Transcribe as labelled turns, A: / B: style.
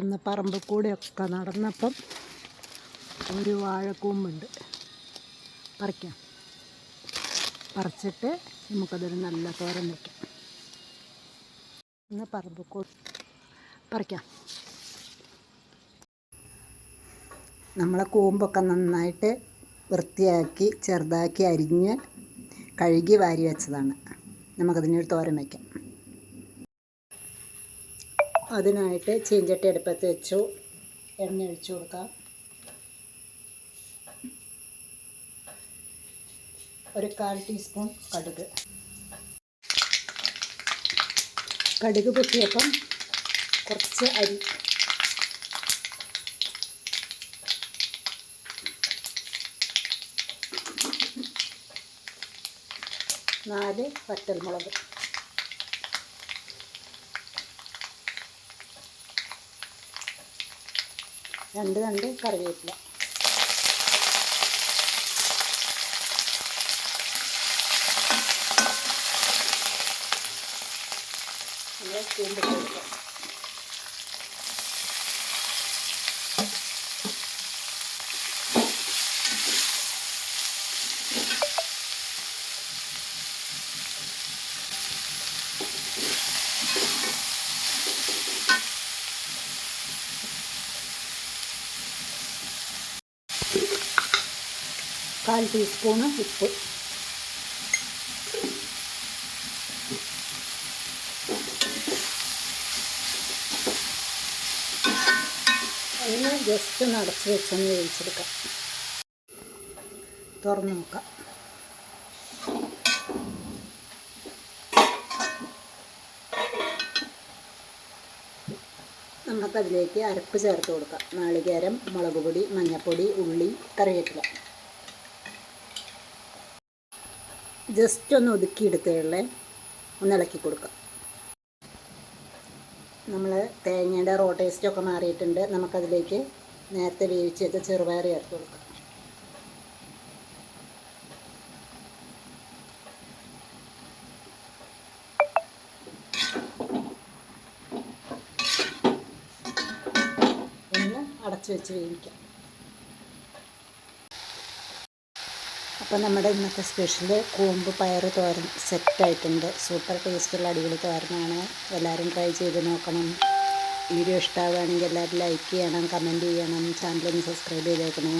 A: ഇന്ന് പറമ്പിൽ കൂടെയൊക്കെ നടന്നപ്പം ഒരു വാഴക്കൂമ്പുണ്ട്. പറിക്കാം. പറിച്ചിട്ട് നമുക്കതൊരു നല്ല തോരൻ വയ്ക്കാം ഇന്ന് പറമ്പ് പറിക്കാം. നമ്മളെ കൂമ്പൊക്കെ നന്നായിട്ട് വൃത്തിയാക്കി ചെറുതാക്കി അരിഞ്ഞ് കഴുകി വാരി വെച്ചതാണ്. നമുക്കതിനൊരു തോരൻ വയ്ക്കാം അതിനായിട്ട് ചീഞ്ചട്ടി അടുപ്പത്ത് വെച്ചു. എണ്ണ ഒഴിച്ചു കൊടുക്കാം. ഒരു കാൽ ടീസ്പൂൺ കടുക്. കടുക് പൊട്ടിയപ്പം കുറച്ച് അരി. നാല് വറ്റൽമുളക്. രണ്ട് രണ്ട് കറിവേപ്പില. നല്ല ചൂണ്ടിട്ട് കൊടുക്കാം. കാൽ ടീസ്പൂണ് ഉപ്പ്. അതിന് ജസ്റ്റ് ഒന്ന് അടച്ച് വെച്ചൊന്ന് വേവിച്ചെടുക്കാം. തുറന്ന് നോക്കാം. നമുക്കതിലേക്ക് അരപ്പ് ചേർത്ത് കൊടുക്കാം. നാളികേരം മുളക് പൊടി മഞ്ഞൾപ്പൊടി ഉള്ളി കറിവേപ്പില. ജസ്റ്റ് ഒന്ന് ഒതുക്കിയെടുത്തുള്ളേ ഒന്ന് ഇളക്കി കൊടുക്കാം. നമ്മൾ തേങ്ങയുടെ റോ ടേസ്റ്റൊക്കെ മാറിയിട്ടുണ്ട്. നമുക്കതിലേക്ക് നേരത്തെ വേവിച്ച് വെച്ച ചെറുപയർ ചേർത്ത് കൊടുക്കാം. ഒന്ന് അടച്ചു വെച്ച് വേവിക്കാം. അപ്പോൾ നമ്മുടെ ഇന്നത്തെ സ്പെഷ്യൽ കൂമ്പ് പയർ തോരൻ സെറ്റായിട്ടുണ്ട് സൂപ്പർ ടേസ്റ്റുള്ള അടിപൊളി തോരനാണ്. എല്ലാവരും ട്രൈ ചെയ്ത് നോക്കണം. വീഡിയോ ഇഷ്ടമാവുകയാണെങ്കിൽ എല്ലാവരും ലൈക്ക് ചെയ്യണം കമന്റ് ചെയ്യണം ചാനലൊന്ന് സബ്സ്ക്രൈബ് ചെയ്തേക്കണേ.